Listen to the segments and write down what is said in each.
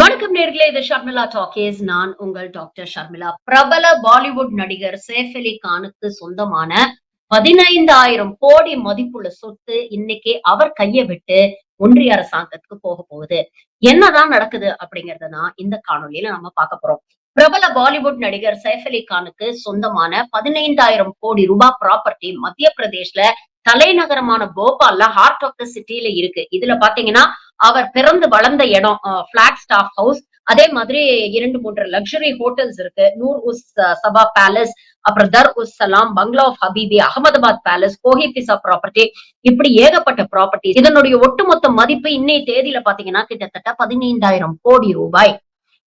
வணக்கம் நேர்களே இது ஷர்மிளா டாக்கேஸ் நான் உங்கள் டாக்டர் ஷர்மிளா. பிரபல பாலிவுட் நடிகர் சேஃப் அலி கானுக்கு சொந்தமான பதினைந்தாயிரம் கோடி மதிப்புள்ள சொத்து இன்னைக்கு அவர் கைய விட்டு ஒன்றிய அரசாங்கத்துக்கு போக போகுது. என்னதான் நடக்குது அப்படிங்கறத தான் இந்த காணொலியில நம்ம பார்க்க போறோம். பிரபல பாலிவுட் நடிகர் சைஃப் அலி கானுக்கு சொந்தமான பதினைந்தாயிரம் கோடி ரூபாய் ப்ராப்பர்ட்டி மத்திய பிரதேஷ்ல தலைநகரமான போபால்ல ஹார்ட் ஆஃப் த சிட்டில இருக்கு. இதுல பாத்தீங்கன்னா அவர் பிறந்து வளர்ந்த இடம் பிளாட் ஸ்டாஃப் ஹவுஸ் அதே மாதிரி இரண்டு மூன்று லக்ஸரி ஹோட்டல்ஸ் இருக்கு. நூர் உஸ் சபா பேலஸ் அப்புறம் Dar Us Salam bungalow of Habibi Ahmedabad palace Kohi Fiza property இப்படி ஏகப்பட்ட ப்ராப்பர்ட்டி இதனுடைய ஒட்டுமொத்த மதிப்பு இன்னைய தேதியில பாத்தீங்கன்னா கிட்டத்தட்ட பதினைந்தாயிரம் கோடி ரூபாய்.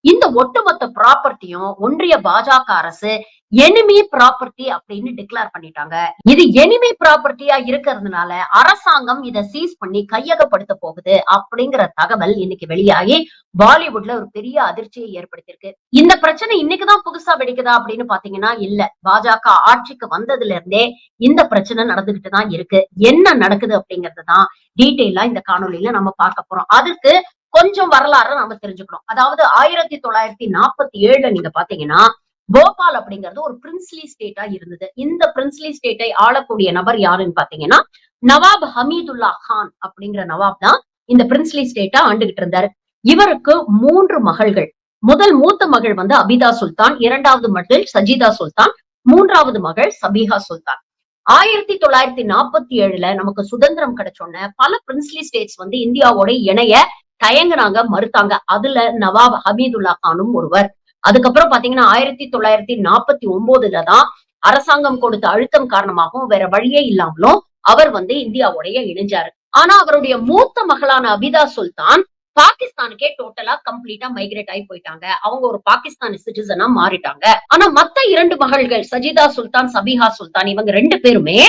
இந்த ஒட்டுமொத்த ப்ராப்பர்ட்டியும் ஒன்றிய பாஜக அரசு எனிமி ப்ராப்பர்ட்டி அப்படின்னு டிக்ளேர் பண்ணிட்டாங்க. இது எனிமி ப்ராப்பர்ட்டியா இருக்கிறதுனால அரசாங்கம் இதை சீஸ் பண்ணி கையகப்படுத்த போகுது அப்படிங்கிற தகவல் இன்னைக்கு வெளியாகி பாலிவுட்ல ஒரு பெரிய அதிர்ச்சியை ஏற்படுத்தியிருக்கு. இந்த பிரச்சனை இன்னைக்குதான் புதுசா வெடிக்குதா அப்படின்னு பாத்தீங்கன்னா இல்ல. பாஜக ஆட்சிக்கு வந்ததுல இருந்தே இந்த பிரச்சனை நடந்துகிட்டு தான் இருக்கு. என்ன நடக்குது அப்படிங்கறது தான் டீட்டெயிலா இந்த காணொலியில நம்ம பார்க்க போறோம். அதுக்கு கொஞ்சம் வரலாறு நம்ம தெரிஞ்சுக்கணும். அதாவது ஆயிரத்தி தொள்ளாயிரத்தி நாற்பத்தி ஏழுல நீங்க பாத்தீங்கன்னா போபால் அப்படிங்கிறது ஒரு பிரின்ஸ்லி ஸ்டேட்டா இருந்தது. இந்த பிரின்ஸ்லி ஸ்டேட்டை ஆளக்கூடிய நபர் யாருன்னு பாத்தீங்கன்னா நவாப் ஹமீதுல்லா கான் அப்படிங்கிற நவாப் தான் இந்த பிரின்ஸ்லி ஸ்டேட்டா ஆண்டுகிட்டு இருந்தாரு. இவருக்கு மூன்று மகள்கள். முதல் மூத்த மகள் வந்து அபிதா சுல்தான் இரண்டாவது மகள் சஜிதா சுல்தான் மூன்றாவது மகள் சபிஹா சுல்தான். ஆயிரத்தி தொள்ளாயிரத்தி நாற்பத்தி ஏழுல நமக்கு சுதந்திரம் கிடைச்சோன்ன பல பிரின்ஸ்லி ஸ்டேட்ஸ் வந்து இந்தியாவோட இணைய தயங்குனாங்க மறுத்தாங்க. அதுல நவாப் ஹமீதுல்லா கானும் ஒருவர். அதுக்கப்புறம் பாத்தீங்கன்னா ஆயிரத்தி தொள்ளாயிரத்தி நாற்பத்தி ஒன்பதுல தான் அரசாங்கம் கொடுத்த அழுத்தம் காரணமாகவும் வேற வழியே இல்லாமலும் அவர் வந்து இந்தியாவுடைய இணைஞ்சாரு. ஆனா அவருடைய மூத்த மகளான அபிதா சுல்தான் பாகிஸ்தானுக்கே டோட்டலா கம்ப்ளீட்டா மைக்ரேட் ஆகி போயிட்டாங்க. அவங்க ஒரு பாகிஸ்தானி சிட்டிசனா மாறிட்டாங்க. ஆனா மத்த இரண்டு மகள்கள் சஜிதா சுல்தான் சபிஹா சுல்தான் இவங்க ரெண்டு பேருமே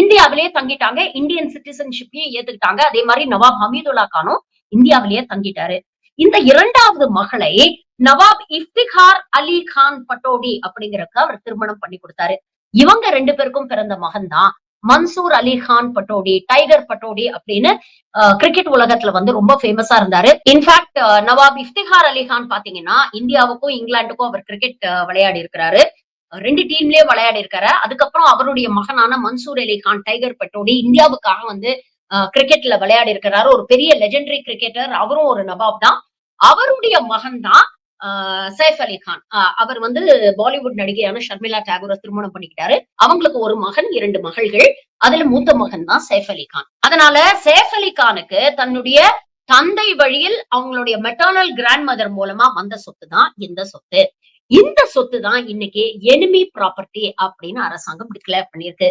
இந்தியாவிலேயே தங்கிட்டாங்க. இந்தியன் சிட்டிசன்ஷிப்பையும் ஏத்துக்கிட்டாங்க. அதே மாதிரி நவாப் ஹமீதுல்லா கானும் இந்தியாவிலேயே தங்கிட்டாரு. இந்த இரண்டாவது மகளை நவாப் இஃப்திகார் அலி கான் பட்டோடி அப்படிங்கறக்கு அவர் திருமணம் பண்ணி கொடுத்தாரு. இவங்க ரெண்டு பேருக்கும் பிறந்த மகன் தான். மன்சூர் அலி கான் பட்டோடி டைகர் பட்டோடி அப்படின்னு கிரிக்கெட் உலகத்துல வந்து ரொம்ப ஃபேமஸா இருந்தாரு. இன்ஃபேக்ட் நவாப் இஃப்திகார் அலி கான் பாத்தீங்கன்னா இந்தியாவுக்கும் இங்கிலாந்துக்கும் அவர் கிரிக்கெட் விளையாடி இருக்கிறாரு. ரெண்டு டீம்லயே விளையாடி இருக்காரு. அதுக்கப்புறம் அவருடைய மகனான மன்சூர் அலி கான் டைகர் பட்டோடி இந்தியாவுக்காக வந்து கிரிக்கெட்ல விளையாடி இருக்கிறாரு. ஒரு பெரிய லெஜெண்டரி கிரிக்கெட்டர் அவரும் ஒரு நவாப் தான். அவருடைய மகன் தான் சைஃப் அலி கான். அவர் வந்து பாலிவுட் நடிகையான ஷர்மிளா டாகூரை திருமணம் பண்ணிக்கிட்டாரு. அவங்களுக்கு ஒரு மகன் இரண்டு மகள்கள். அதுல மூத்த மகன் தான் சைஃப் அலி கான். அதனால சைஃப் அலி கானுக்கு தன்னுடைய தந்தை வழியில் அவங்களுடைய மெட்டானல் கிராண்ட் மதர் மூலமா வந்த சொத்து தான் இந்த சொத்து. இந்த சொத்து தான் இன்னைக்கு எனிமி ப்ராப்பர்ட்டி அப்படின்னு அரசாங்கம் டிக்ளேர் பண்ணிருக்கு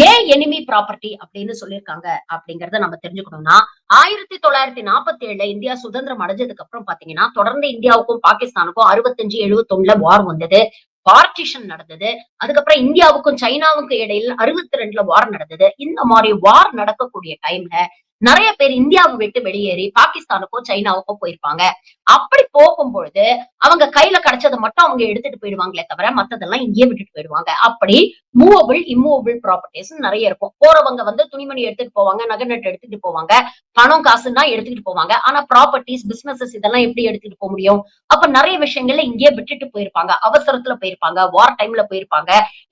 ஏன் எனிமி ப்ராப்பர்ட்டி அப்படின்னு சொல்லியிருக்காங்க அப்படிங்கறத நம்ம தெரிஞ்சுக்கணும்னா ஆயிரத்தி தொள்ளாயிரத்தி நாற்பத்தி ஏழுல இந்தியா சுதந்திரம் அடைஞ்சதுக்கு அப்புறம் பாத்தீங்கன்னா தொடர்ந்து இந்தியாவுக்கும் பாகிஸ்தானுக்கும் அறுபத்தஞ்சு எழுபத்தொன்னுல வார் வந்தது பார்ட்டிஷன் நடந்தது அதுக்கப்புறம் இந்தியாவுக்கும் சைனாவுக்கும் இடையில் அறுபத்தி ரெண்டுல வார் நடந்தது. இந்த மாதிரி வார் நடக்கக்கூடிய டைம்ல நிறைய பேர் இந்தியாவை விட்டு வெளியேறி பாகிஸ்தானுக்கும் சைனாவுக்கும் போயிருப்பாங்க. அப்படி போகும் பொழுது அவங்க கையில கிடைச்சதை மட்டும் அவங்க எடுத்துட்டு போயிடுவாங்களே தவிர மத்ததெல்லாம் இங்கேயே விட்டுட்டு போயிடுவாங்க. அப்படி மூவபிள் இம்மூவபிள் ப்ராப்பர்ட்டிஸ் நிறைய இருக்கும். போறவங்க வந்து துணிமணி எடுத்துட்டு போவாங்க நகை நட்டு எடுத்துட்டு போவாங்க பணம் காசுன்னா எடுத்துக்கிட்டு போவாங்க. ஆனா ப்ராப்பர்ட்டிஸ் பிசினஸஸ் இதெல்லாம் எப்படி எடுத்துட்டு போக முடியும்? அப்ப நிறைய விஷயங்கள்ல இங்கேயே விட்டுட்டு போயிருப்பாங்க. அவசரத்துல போயிருப்பாங்க வார் டைம்ல போயிருப்பாங்க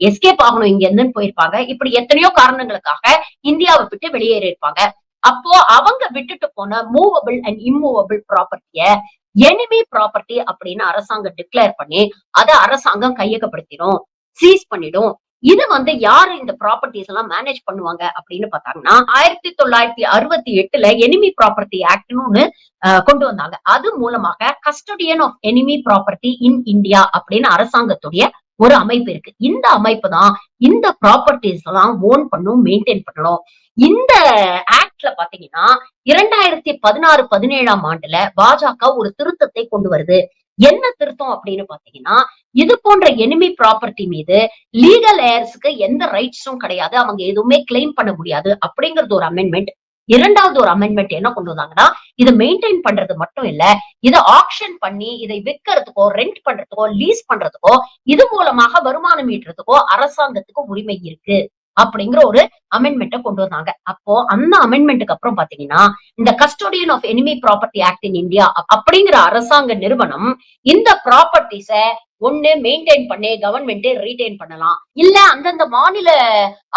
எஸ்கேப் ஆகணும் இங்க இருந்துன்னு போயிருப்பாங்க. இப்படி எத்தனையோ காரணங்களுக்காக இந்தியாவை விட்டு வெளியேறி இருப்பாங்க அப்போ அவங்க விட்டுட்டு போன மூவபிள் அண்ட் இம்மூவபிள் ப்ராப்பர்ட்டிய எனிமி ப்ராப்பர்ட்டி அப்படின்னு அரசாங்கம் டிக்ளேர் பண்ணி அதை அரசாங்கம் கையகப்படுத்திடும் சீஸ் பண்ணிடும். இது வந்து யாரு இந்த ப்ராப்பர்ட்டிஸ் எல்லாம் மேனேஜ் பண்ணுவாங்க அப்படின்னு பார்த்தாங்கன்னா ஆயிரத்தி தொள்ளாயிரத்தி அறுபத்தி எட்டுல எனிமி ப்ராப்பர்ட்டி ஆக்ட்னு ஒண்ணு கொண்டு வந்தாங்க. அது மூலமாக custodian of enemy property in India அப்படின்னு அரசாங்கத்துடைய ஒரு அமைப்பு இருக்கு. இந்த அமைப்பு தான் இந்த ப்ராப்பர்ட்டிஸ் எல்லாம் ஓன் பண்ணும் மெயின்டைன் பண்ணணும். இந்த ஆக்ட்ல பாத்தீங்கன்னா இரண்டாயிரத்தி பதினாறு பதினேழாம் ஆண்டுல பாஜக ஒரு திருத்தத்தை கொண்டு வருது. என்ன திருத்தம் அப்படின்னு பாத்தீங்கன்னா இது போன்ற எனிமி ப்ராப்பர்ட்டி மீது லீகல் ஏர்ஸ்க்கு எந்த ரைட்ஸும் கிடையாது. அவங்க எதுவுமே கிளைம் பண்ண முடியாது. அப்படிங்கறது ஒரு அமெண்ட்மெண்ட் இரண்டாவது ஒரு அமெண்ட்மெண்ட் என்ன கொண்டு வந்தாங்கன்னா இதை மெயின்டைன் பண்றது மட்டும் இல்ல இதை ஆக்ஷன் பண்ணி இதை விற்கிறதுக்கோ ரெண்ட் பண்றதுக்கோ லீஸ் பண்றதுக்கோ இது மூலமாக வருமானம் ஈட்டுறதுக்கோ அரசாங்கத்துக்கு உரிமை இருக்கு. அப்படிங்கிற ஒரு அமெண்ட்மெண்ட்டை கொண்டு வந்தாங்க. அப்போ அந்த அமெண்ட்மெண்ட்டுக்கு அப்புறம் பாத்தீங்கன்னா இந்த custodian of enemy property act in India அப்படிங்கிற அரசாங்க நிறுவனம் இந்த ப்ராப்பர்ட்டிஸ ஒண்ணு மெயின்டைன் பண்ணி கவர்மெண்ட் ரீடைன் பண்ணலாம். இல்ல அந்தந்த மாநில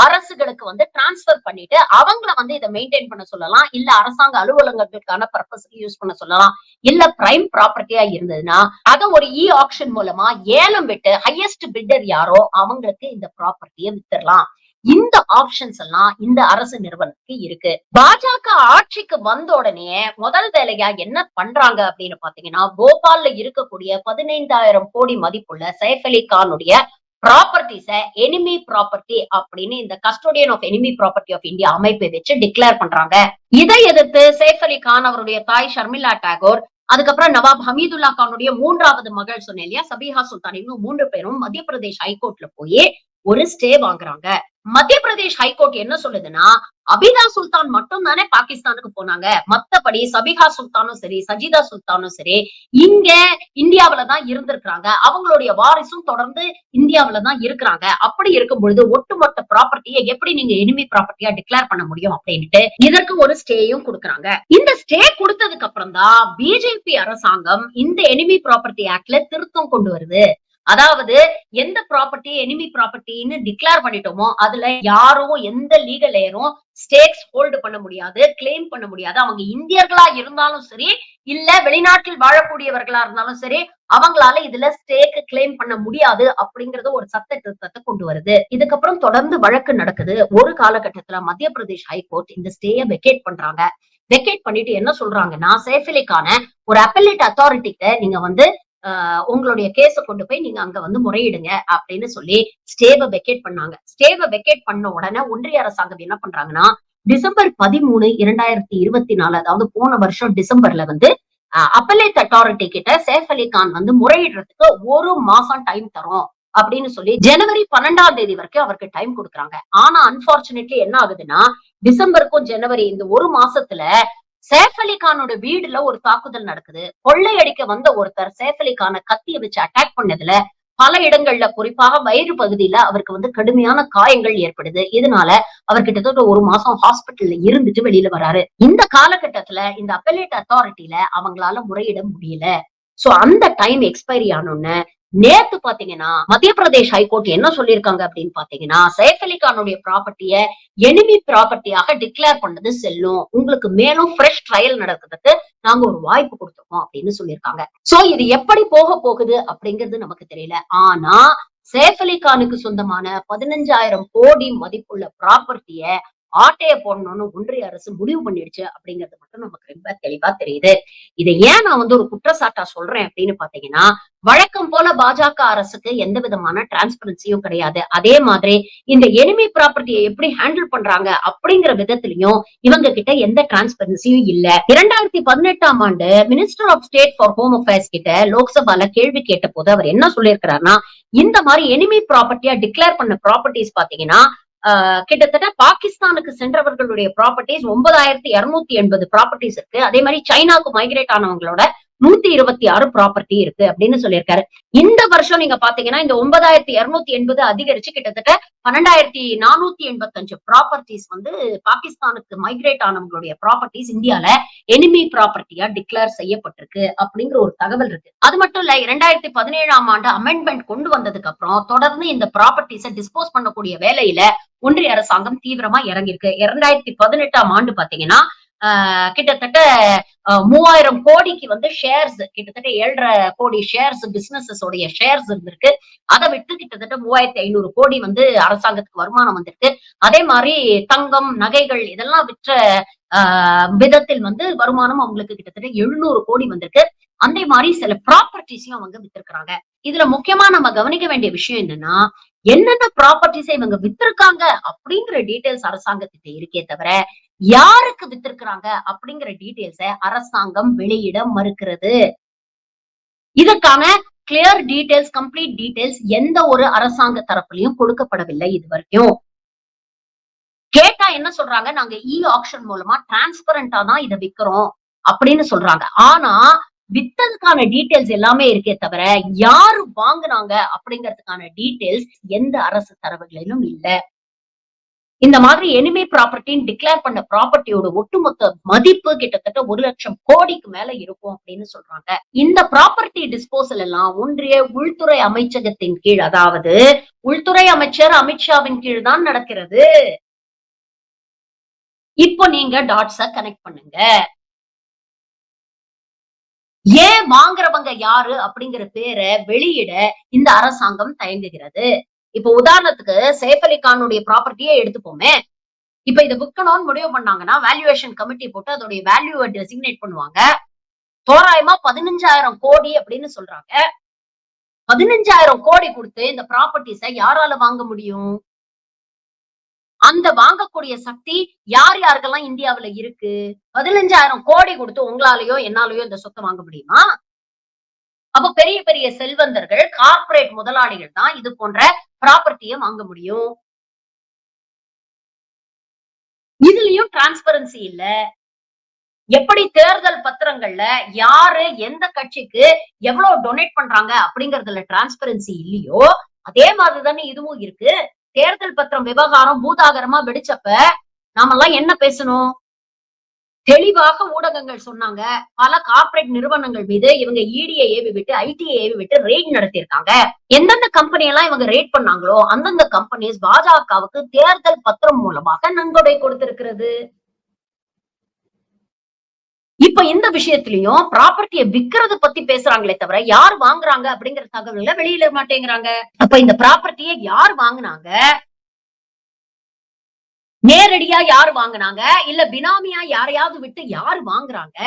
அரசுகளுக்கு வந்து டிரான்ஸ்பர் பண்ணிட்டு அவங்கள வந்து இதை மெயின்டைன் பண்ண சொல்லலாம். இல்ல அரசாங்க அலுவலகங்களுக்கான பர்பஸ்க்கு யூஸ் பண்ண சொல்லலாம். இல்ல பிரைம் ப்ராப்பர்ட்டியா இருந்ததுன்னா அத ஒரு இ ஆக்ஷன் மூலமா ஏலம் விட்டு ஹையஸ்ட் பில்டர் யாரோ அவங்களுக்கு இந்த ப்ராப்பர்ட்டியை வித்துடலாம். இந்த ஆப்ஷன்ஸ் எல்லாம் இந்த அரசு நிறுவனத்துக்கு இருக்கு. பாஜக ஆட்சிக்கு வந்த உடனே முதல் வேலையா என்ன பண்றாங்க அப்படின்னு பாத்தீங்கன்னா போபால்ல இருக்கக்கூடிய பதினைந்தாயிரம் கோடி மதிப்புள்ள சைஃப் அலி கானுடைய ப்ராப்பர்ட்டிஸ எனிமி ப்ராப்பர்ட்டி அப்படின்னு இந்த custodian of enemy property of India அமைப்பை வச்சு டிக்ளேர் பண்றாங்க. இதை எதிர்த்து சைஃப் அலி கான் அவருடைய தாய் ஷர்மிளா டாகோர் அதுக்கப்புறம் நவாப் ஹமீதுல்லா கானுடைய மூன்றாவது மகள் சொன்னேன் இல்லையா சபிஹா சுல்தான் இவங்க மூன்று பேரும் மத்திய பிரதேஷ் ஹைகோர்ட்ல போய் ஒரு ஸ்டே வாங்குறாங்க. மத்திய பிரதேஷ் ஹைகோர்ட் என்ன சொல்லுதுன்னா அபிதா சுல்தான் மட்டும் தானே பாகிஸ்தானுக்கு போனாங்க. மத்தபடி சபிகா சுல்தானும் சரி சஜிதா சுல்தானும் சரி இங்க இந்தியாவில தான் இருந்திருக்கிறாங்க. அவங்களுடைய வாரிசும் தொடர்ந்து இந்தியாவில தான் இருக்கிறாங்க. அப்படி இருக்கும் பொழுது ஒட்டுமொத்த ப்ராப்பர்ட்டியை எப்படி நீங்க எனிமி ப்ராப்பர்ட்டியா டிக்ளேர் பண்ண முடியும் அப்படின்ட்டு இதற்கு ஒரு ஸ்டேயும் கொடுக்குறாங்க. இந்த ஸ்டே கொடுத்ததுக்கு அப்புறம் தான் பிஜேபி அரசாங்கம் இந்த எனிமி ப்ராப்பர்ட்டி ஆக்ட்ல திருத்தம் கொண்டு வருது. அதாவது எந்த ப்ராப்பர்ட்டி எனிமி ப்ராப்பர்ட்டின்னு டிக்ளேர் பண்ணிட்டோமோ அதுல யாரும் எந்த லீகல் ஏரும் ஸ்டேக்ஸ் ஹோல்டு பண்ண முடியாது கிளைம் பண்ண முடியாது. அவங்க இந்தியர்களா இருந்தாலும் சரி இல்ல வெளிநாட்டில் வாழக்கூடியவர்களா இருந்தாலும் சரி அவங்களால இதுல ஸ்டேக் கிளைம் பண்ண முடியாது அப்படிங்கறது ஒரு சட்ட திருத்தத்தை கொண்டு வருது. இதுக்கப்புறம் தொடர்ந்து வழக்கு நடக்குது. ஒரு காலகட்டத்துல மத்திய பிரதேஷ் ஹைகோர்ட் இந்த ஸ்டேய வெக்கேட் பண்றாங்க. வெக்கேட் பண்ணிட்டு என்ன சொல்றாங்கன்னா சேஃபிலிக்கான ஒரு அப்பலேட் அத்தாரிட்டிக்கு நீங்க வந்து உங்களுடைய கேஸ கொண்டு போய் நீங்க அங்க வந்து முறையிடுங்க அப்படின்னு சொல்லி ஸ்டேவை வெக்கேட் பண்ணாங்க. ஸ்டேவை வெக்கேட் பண்ண உடனே ஒன்றிய அரசாங்கம் என்ன பண்றாங்கன்னா டிசம்பர் பதிமூணு இரண்டாயிரத்தி இருபத்தி நாலு அதாவது போன வருஷம் டிசம்பர்ல வந்து அப்பலேட் அத்தாரிட்டி கிட்ட சேஃப் அலி கான் வந்து முறையிடுறதுக்கு ஒரு மாசம் டைம் தரும் அப்படின்னு சொல்லி ஜனவரி பன்னெண்டாம் தேதி வரைக்கும் அவருக்கு டைம் கொடுக்குறாங்க. ஆனா அன்பார்ச்சுனேட்லி என்ன ஆகுதுன்னா டிசம்பருக்கும் ஜனவரி இந்த ஒரு மாசத்துல சேஃப் அலி கானோட வீடுல ஒரு தாக்குதல் நடக்குது. கொள்ளையடிக்க வந்த ஒருத்தர் சேஃப் அலி கானை கத்திய வச்சு அட்டாக் பண்ணதுல பல இடங்கள்ல குறிப்பாக வயிறு பகுதியில அவருக்கு வந்து கடுமையான காயங்கள் ஏற்படுது. இதனால அவர் கிட்டத்தட்ட ஒரு மாசம் ஹாஸ்பிட்டல்ல இருந்துட்டு வெளியில வராரு. இந்த காலகட்டத்துல இந்த அப்பலேட் அத்தாரிட்டியில அவங்களால முறையிட முடியல. சோ அந்த டைம் எக்ஸ்பைரி ஆனோன்னு நேத்து பாத்தீங்கன்னா மத்திய பிரதேஷ் ஹைகோர்ட் என்ன சொல்லியிருக்காங்க அப்படின்னு பாத்தீங்கன்னா சைஃப் அலி கானுடைய ப்ராப்பர்ட்டிய எனிமி ப்ராப்பர்ட்டியாக டிக்ளேர் பண்ணது செல்லும். உங்களுக்கு மேலும் ஃப்ரெஷ் ட்ரையல் நடக்கிறதுக்கு நாங்க ஒரு வாய்ப்பு கொடுத்துருக்கோம் அப்படின்னு சொல்லியிருக்காங்க. சோ இது எப்படி போக போகுது அப்படிங்கிறது நமக்கு தெரியல. ஆனா சேஃப் அலி கானுக்கு சொந்தமான பதினஞ்சாயிரம் கோடி மதிப்புள்ள ப்ராப்பர்ட்டிய ஆட்டையை போடணும்னு ஒன்றிய அரசு முடிவு பண்ணிடுச்சு அப்படிங்கிறது மட்டும் நமக்கு ரொம்ப தெளிவா தெரியுது. இதை ஏன் நான் வந்து ஒரு குற்றச்சாட்டா சொல்றேன் அப்படின்னு பாத்தீங்கன்னா வழக்கம் போல பாஜக அரசுக்கு எந்த விதமான டிரான்ஸ்பரன்சியும் கிடையாது. அதே மாதிரி இந்த எனிமி ப்ராப்பர்ட்டியை எப்படி ஹேண்டில் பண்றாங்க அப்படிங்கிற விதத்திலையும் இவங்க கிட்ட எந்த டிரான்ஸ்பரன்சியும் இல்ல. இரண்டாயிரத்தி பதினெட்டாம் ஆண்டு minister of state for home affairs கிட்ட லோக்சபால கேள்வி கேட்ட போது அவர் என்ன சொல்லியிருக்கிறாருன்னா இந்த மாதிரி எனிமி ப்ராப்பர்ட்டியா டிக்ளேர் பண்ண ப்ராப்பர்ட்டிஸ் பாத்தீங்கன்னா கிட்டத்தட்ட பாகிஸ்தானுக்கு சென்றவர்களுடைய ப்ராப்பர்ட்டிஸ் ஒன்பதாயிரத்தி இருநூத்தி எண்பது ப்ராப்பர்ட்டிஸ் இருக்கு. அதே மாதிரி சைனாவுக்கு மைக்ரேட் ஆனவங்களோட நூத்தி இருபத்தி ஆறு ப்ராப்பர்ட்டி இருக்கு அப்படின்னு சொல்லியிருக்காரு. இந்த வருஷம் நீங்க பாத்தீங்கன்னா இந்த ஒன்பதாயிரத்தி இருநூத்தி எண்பது அதிகரிச்சு கிட்டத்தட்ட பன்னெண்டாயிரத்தி நானூத்தி எண்பத்தஞ்சு ப்ராப்பர்ட்டிஸ் வந்து பாகிஸ்தானுக்கு மைக்ரேட் ஆனவங்களுடைய ப்ராப்பர்ட்டிஸ் இந்தியால எனிமி ப்ராப்பர்ட்டியா டிக்ளேர் செய்யப்பட்டிருக்கு அப்படிங்கிற ஒரு தகவல் இருக்கு. அது மட்டும் இல்ல இரண்டாயிரத்தி பதினேழாம் ஆண்டு அமெண்ட்மெண்ட் கொண்டு வந்ததுக்கு அப்புறம் தொடர்ந்து இந்த ப்ராப்பர்ட்டிஸை டிஸ்போஸ் பண்ணக்கூடிய வேலையில ஒன்றிய அரசாங்கம் தீவிரமா இறங்கியிருக்கு. இரண்டாயிரத்தி பதினெட்டாம் ஆண்டு பாத்தீங்கன்னா கிட்டத்தட்ட மூவாயிரம் கோடிக்கு வந்து ஷேர்ஸ் கிட்டத்தட்ட ஏழரை கோடி ஷேர்ஸ் பிசினஸஸ் உடைய ஷேர்ஸ் இருந்திருக்கு. அதை விட்டு கிட்டத்தட்ட மூவாயிரத்தி ஐநூறு கோடி வந்து அரசாங்கத்துக்கு வருமானம் வந்திருக்கு. அதே மாதிரி தங்கம் நகைகள் இதெல்லாம் விற்ற விதத்தில் வந்து வருமானம் அவங்களுக்கு கிட்டத்தட்ட எழுநூறு கோடி வந்திருக்கு. அந்த மாதிரி சில ப்ராப்பர்ட்டிஸையும் அவங்க வித்திருக்கிறாங்க. இதுல முக்கியமா நம்ம கவனிக்க வேண்டிய விஷயம் என்னன்னா என்னென்ன ப்ராப்பர்ட்டிஸை இவங்க வித்திருக்காங்க அப்படிங்கிற டீட்டெயில்ஸ் அரசாங்கத்திட்ட இருக்கே தவிர யாருக்கு வித்திருக்கிறாங்க அப்படிங்கிற டீட்டெயில்ஸை அரசாங்கம் வெளியிட மறுக்கிறது. இதுக்கான கிளியர் டீடைல்ஸ் கம்ப்ளீட் டீடைல்ஸ் எந்த ஒரு அரசாங்க தரப்புலையும் கொடுக்கப்படவில்லை இது வரைக்கும் கேட்டா என்ன சொல்றாங்க? நாங்க இ ஆக்ஷன் மூலமா டிரான்ஸ்பரண்டா தான் இதை விக்கிறோம் அப்படின்னு சொல்றாங்க. ஆனா வித்ததுக்கான டீடைல்ஸ் எல்லாமே இருக்கே தவிர யாரு வாங்குனாங்க அப்படிங்கிறதுக்கான டீடைல்ஸ் எந்த அரசு தரவுகளிலும் இல்ல. இந்த மாதிரி எனிமே ப்ராப்பர்ட்டின்னு டிக்ளேர் பண்ண ப்ராப்பர்ட்டியோட ஒட்டுமொத்த மதிப்பு கிட்டத்தட்ட ஒரு லட்சம் கோடிக்கு மேல இருக்கும் அப்படின்னு சொல்றாங்க. இந்த ப்ராப்பர்ட்டி டிஸ்போசல் எல்லாம் ஒன்றிய உள்துறை அமைச்சகத்தின் கீழ் அதாவது உள்துறை அமைச்சர் அமித்ஷாவின் கீழ் தான் நடக்கிறது. இப்போ நீங்க டாட்ஸ கனெக்ட் பண்ணுங்க. ஏன் வாங்குறவங்க யாரு அப்படிங்கிற பேரை வெளியிட இந்த அரசாங்கம் தயங்குகிறது. இப்ப உதாரணத்துக்கு சேஃப் அலி கானுடைய ப்ராப்பர்ட்டியே எடுத்துப்போமே. இப்ப இதை விற்கணும்னு முடிவு பண்ணாங்கன்னா வேல்யூவேஷன் கமிட்டி போட்டு அதோடைய வேல்யூவை டெசிக்னேட் பண்ணுவாங்க. தோராயமா பதினஞ்சாயிரம் கோடி அப்படின்னு சொல்றாங்க. பதினஞ்சாயிரம் கோடி கொடுத்து இந்த ப்ராப்பர்ட்டிஸை யாரால வாங்க முடியும்? அந்த வாங்கக்கூடிய சக்தி யார் யாருக்கெல்லாம் இந்தியாவுல இருக்கு? பதினஞ்சாயிரம் கோடி கொடுத்து உங்களாலேயோ என்னாலேயோ இந்த சொத்தை வாங்க முடியுமா? அப்ப பெரிய பெரிய செல்வந்தர்கள் கார்ப்பரேட் முதலாளிகள் தான் இது போன்ற ப்ராப்பர்ட்டியை வாங்க முடியும். இதுலயும் டிரான்ஸ்பரன்சி இல்ல. எப்படி தேர்தல் பத்திரங்கள்ல யாரு எந்த கட்சிக்கு எவ்வளவு டொனேட் பண்றாங்க அப்படிங்கறதுல டிரான்ஸ்பரன்சி இல்லையோ அதே மாதிரிதானே இதுவும் இருக்கு. தேர்தல் பத்திரம் விவகாரம் பூதாகரமா வெடிச்சப்ப நாமெல்லாம் என்ன பேசணும்? தெளிவாக ஊடகங்கள் சொன்னாங்க. பல கார்ப்பரேட் நிறுவனங்கள் மீது இவங்க இடியை ஏவி விட்டு ஐடியை ஏவி விட்டு ரெய்ட் நடத்தியிருக்காங்க. எந்தெந்த கம்பெனி எல்லாம் இவங்க ரேட் பண்ணாங்களோ அந்தந்த கம்பெனிஸ் பாஜகவுக்கு தேர்தல் பத்திரம் மூலமாக நன்கொடை கொடுத்திருக்கிறது. இப்ப இந்த விஷயத்திலயும் ப்ராப்பர்ட்டியை விக்கிறது பத்தி பேசுறாங்களே தவிர யார் வாங்குறாங்க அப்படிங்கிற தகவல்களை வெளியில மாட்டேங்கிறாங்க. அப்ப இந்த ப்ராப்பர்ட்டியை யார் வாங்குனாங்க? நேரடியா யார் வாங்குனாங்க? இல்ல பினாமியா யாரையாவது விட்டு யார் வாங்குறாங்க?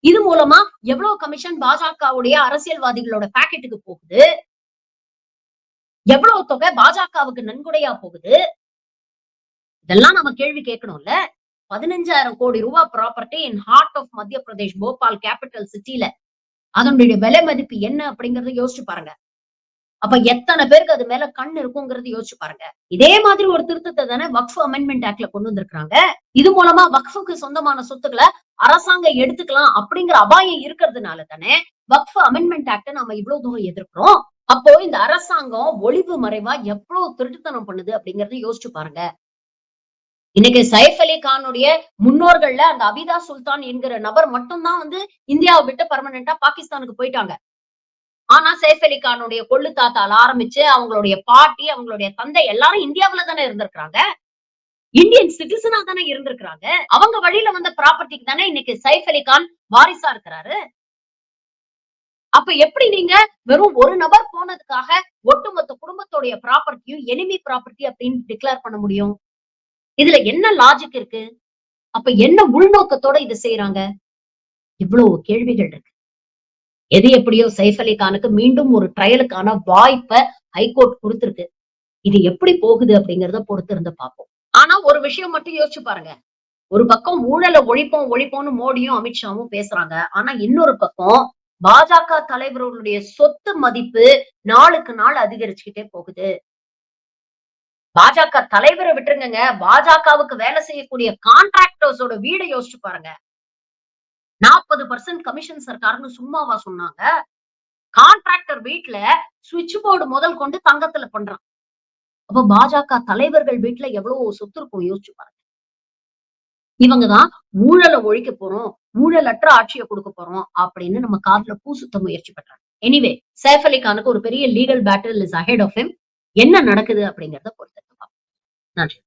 இது மூலமா எவ்வளவு கமிஷன் பாஜகவுடைய அரசியல்வாதிகளோட பாக்கெட்டுக்கு போகுது? எவ்வளவு தொகை பாஜகவுக்கு நன்கொடையா போகுது? இதெல்லாம் நம்ம கேள்வி கேட்கணும்ல. பதினஞ்சாயிரம் கோடி ரூபாய் ப்ராப்பர்ட்டி இன் ஹார்ட் ஆஃப் மத்திய பிரதேஷ் போபால் கேபிட்டல் சிட்டில அதனுடைய விலை மதிப்பு என்ன அப்படிங்கறத யோசிச்சு பாருங்க. அப்ப எத்தனை பேருக்கு அது மேல கண் இருக்குங்கிறது யோசிச்சு பாருங்க. இதே மாதிரி ஒரு திருத்தத்தை தானே வக்ஃப் அமெண்ட்மெண்ட் ஆக்ட்ல கொண்டு வந்திருக்காங்க இது மூலமா வக்ஃபுக்கு சொந்தமான சொத்துக்களை அரசாங்கம் எடுத்துக்கலாம் அப்படிங்கிற அபாயம் இருக்கிறதுனால தானே வக்ஃப் அமெண்ட்மெண்ட் ஆக்ட நம்ம இவ்வளவு தூரம் எதிர்க்கிறோம். அப்போ இந்த அரசாங்கம் ஒளிவு மறைவா எவ்வளவு திருட்டுத்தனம் பண்ணுது அப்படிங்கறத யோசிச்சு பாருங்க. இன்னைக்கு சைஃப் அலி கானுடைய முன்னோர்கள்ல அந்த அபிதா சுல்தான் என்கிற நபர் மட்டும்தான் வந்து இந்தியாவை விட்டு பர்மனண்டா பாகிஸ்தானுக்கு போயிட்டாங்க. ஆனா சைஃப் அலி கானுடைய கொள்ளு தாத்தால ஆரம்பிச்சு அவங்களுடைய பாட்டி அவங்களுடைய தந்தை எல்லாரும் இந்தியாவில தானே இருந்திருக்கிறாங்க. இந்தியன் சிட்டிசனா தானே இருந்திருக்கிறாங்க. அவங்க வழியில வந்த ப்ராப்பர்ட்டிக்கு தானே இன்னைக்கு சைஃப் அலி கான் வாரிசா இருக்கிறாரு. அப்ப எப்படி நீங்க வெறும் ஒரு நபர் போனதுக்காக ஒட்டுமொத்த குடும்பத்துடைய ப்ராப்பர்ட்டியும் எனிமி ப்ராப்பர்ட்டி அப்படின்னு டிக்ளேர் பண்ண முடியும்? இதுல என்ன லாஜிக் இருக்கு? அப்ப என்ன உள்நோக்கத்தோட இதை செய்யறாங்க இவ்வளவு கேள்விகள் இருக்கு. எது எப்படியோ சைஃப் அலி கானுக்கு மீண்டும் ஒரு ட்ரையலுக்கான வாய்ப்பை ஹைகோர்ட் கொடுத்திருக்கு. இது எப்படி போகுது அப்படிங்கறத பொறுத்து இருந்து பார்ப்போம். ஆனா ஒரு விஷயம் மட்டும் யோசிச்சு பாருங்க. ஒரு பக்கம் ஊழலை ஒழிப்போம் ஒழிப்போம்னு மோடியும் அமித்ஷாவும் பேசுறாங்க. ஆனா இன்னொரு பக்கம் பாஜக தலைவர்களுடைய சொத்து மதிப்பு நாளுக்கு நாள் அதிகரிச்சுக்கிட்டே போகுது. பாஜக தலைவரை விட்டுருங்க பாஜகவுக்கு வேலை செய்யக்கூடிய கான்ட்ராக்டர்ஸோட வீடை யோசிச்சு பாருங்க. நாற்பது பர்சன்ட் கமிஷன் சர்க்கார்னு சும்மாவா சொன்னாங்க. கான்ட்ராக்டர் வீட்டுல சுவிட்ச் போர்டு முதல் கொண்டு தங்கத்துல பண்றான். அப்ப பாஜக தலைவர்கள் வீட்டுல எவ்வளவு சொத்து இருக்கும் யோசிச்சு பாருங்க. இவங்கதான் ஊழலை ஒழிக்க போறோம் ஊழலற்ற ஆட்சியை கொடுக்க போறோம் அப்படின்னு நம்ம காதுல பூ சுத்த முயற்சி பண்றாங்க. எனிவே சைஃப் அலி கானுக்கு ஒரு பெரிய legal battle is ahead of him என்ன நடக்குது அப்படிங்கறத பொறுத்து நன்றி.